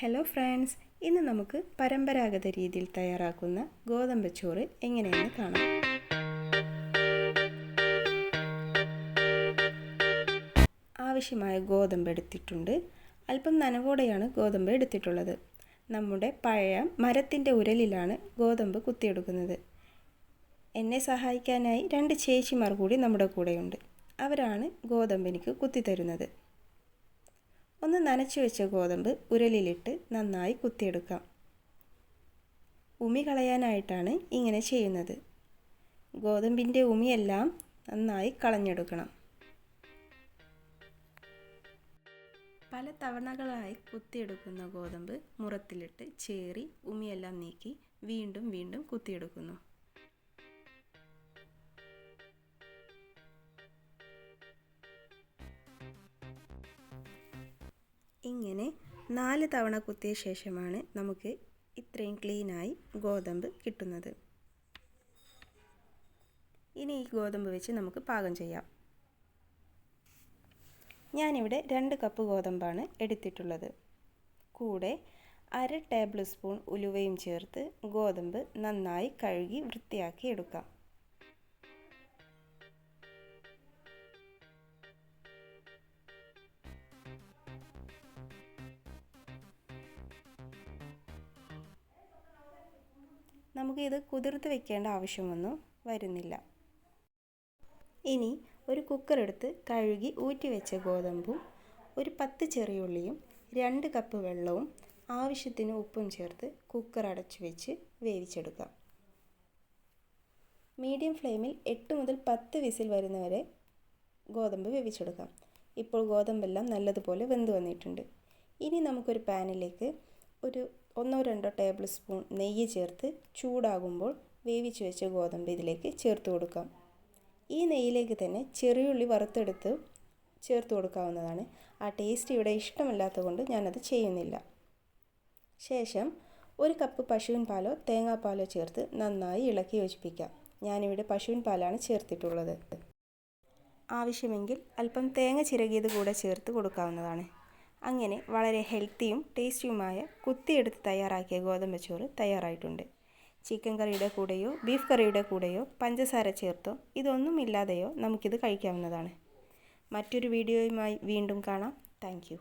Hello friends ഇന്ന് നമുക്ക് പരമ്പരാഗത രീതിയിൽ തയ്യാറാക്കുന്ന ഗോതമ്പ് ചോറ് എങ്ങനെയെന്ന് കാണാം. ആവശ്യമായ ഗോതമ്പ് എടുത്തിട്ടുണ്ട്. അല്പം നനവോടെയാണ് ഗോതമ്പ് എടുത്തിട്ടുള്ളത്. നമ്മുടെ പഴയ മരത്തിന്റെ ഉരലിലാണ് ഗോതമ്പ് കുത്തിയെടുക്കുന്നത്. എന്നെ സഹായിക്കാനായി രണ്ട് ചേച്ചിമാർ കൂടി നമ്മുടെ കൂടെയുണ്ട്. അവരാണ് ഗോതമ്പ് എനിക്ക് കുത്തിത്തരുന്നത്. ഒന്ന് നനച്ചു വെച്ച ഗോതമ്പ് ഉരലിലിട്ട് നന്നായി കുത്തിയെടുക്കാം. ഉമി കളയാനായിട്ടാണ് ഇങ്ങനെ ചെയ്യുന്നത്. ഗോതമ്പിന്റെ ഉമിയെല്ലാം നന്നായി കളഞ്ഞെടുക്കണം. പല തവണകളായി കുത്തിയെടുക്കുന്ന ഗോതമ്പ് മുറത്തിലിട്ട് ചേറി ഉമിയെല്ലാം നീക്കി വീണ്ടും വീണ്ടും കുത്തിയെടുക്കുന്നു. ഇങ്ങനെ നാല് തവണ കുത്തിയ ശേഷമാണ് നമുക്ക് ഇത്രയും ക്ലീനായി ഗോതമ്പ് കിട്ടുന്നത്. ഇനി ഈ ഗോതമ്പ് വെച്ച് നമുക്ക് പാകം ചെയ്യാം. ഞാനിവിടെ രണ്ട് കപ്പ് ഗോതമ്പാണ് എടുത്തിട്ടുള്ളത്. കൂടെ അര ടേബിൾ സ്പൂൺ ഉലുവയും ചേർത്ത് ഗോതമ്പ് നന്നായി കഴുകി വൃത്തിയാക്കി എടുക്കാം. നമുക്കിത് കുതിർത്ത് വെക്കേണ്ട ആവശ്യമൊന്നും വരുന്നില്ല. ഇനി ഒരു കുക്കർ എടുത്ത് കഴുകി ഊറ്റി വെച്ച ഗോതമ്പും ഒരു പത്ത് ചെറിയുള്ളിയും രണ്ട് കപ്പ് വെള്ളവും ആവശ്യത്തിന് ഉപ്പും ചേർത്ത് കുക്കർ അടച്ചു വെച്ച് വേവിച്ചെടുക്കാം. മീഡിയം ഫ്ലെയിമിൽ എട്ട് മുതൽ പത്ത് വിസിൽ വരുന്നവരെ ഗോതമ്പ് വേവിച്ചെടുക്കാം. ഇപ്പോൾ ഗോതമ്പെല്ലാം നല്ലതുപോലെ വെന്ത് വന്നിട്ടുണ്ട്. ഇനി നമുക്കൊരു പാനിലേക്ക് ഒരു ഒന്നോ രണ്ടോ ടേബിൾ സ്പൂൺ നെയ്യ് ചേർത്ത് ചൂടാകുമ്പോൾ വേവിച്ച് വെച്ച ഗോതമ്പ് ഇതിലേക്ക് ചേർത്ത് കൊടുക്കാം. ഈ നെയ്യിലേക്ക് തന്നെ ചെറിയുള്ളി വറുത്തെടുത്ത് ചേർത്ത് കൊടുക്കാവുന്നതാണ്. ആ ടേസ്റ്റ് ഇവിടെ ഇഷ്ടമില്ലാത്തത് കൊണ്ട് ഞാനത് ചെയ്യുന്നില്ല. ശേഷം ഒരു കപ്പ് പശുവിൻ പാലോ തേങ്ങാപ്പാലോ ചേർത്ത് നന്നായി ഇളക്കി യോജിപ്പിക്കാം. ഞാനിവിടെ പശുവിൻ പാലാണ് ചേർത്തിട്ടുള്ളത്. ആവശ്യമെങ്കിൽ അല്പം തേങ്ങ ചിരകിയത് കൂടെ ചേർത്ത് കൊടുക്കാവുന്നതാണ്. അങ്ങനെ വളരെ ഹെൽത്തിയും ടേസ്റ്റിയുമായ കുത്തിയെടുത്ത് തയ്യാറാക്കിയ ഗോതമ്പ് ചോറ് തയ്യാറായിട്ടുണ്ട്. ചിക്കൻ കറിയുടെ കൂടെയോ ബീഫ് കറിയുടെ കൂടെയോ പഞ്ചസാര ചേർത്തോ ഇതൊന്നും ഇല്ലാതെയോ നമുക്കിത് കഴിക്കാവുന്നതാണ്. മറ്റൊരു വീഡിയോയുമായി വീണ്ടും കാണാം. താങ്ക്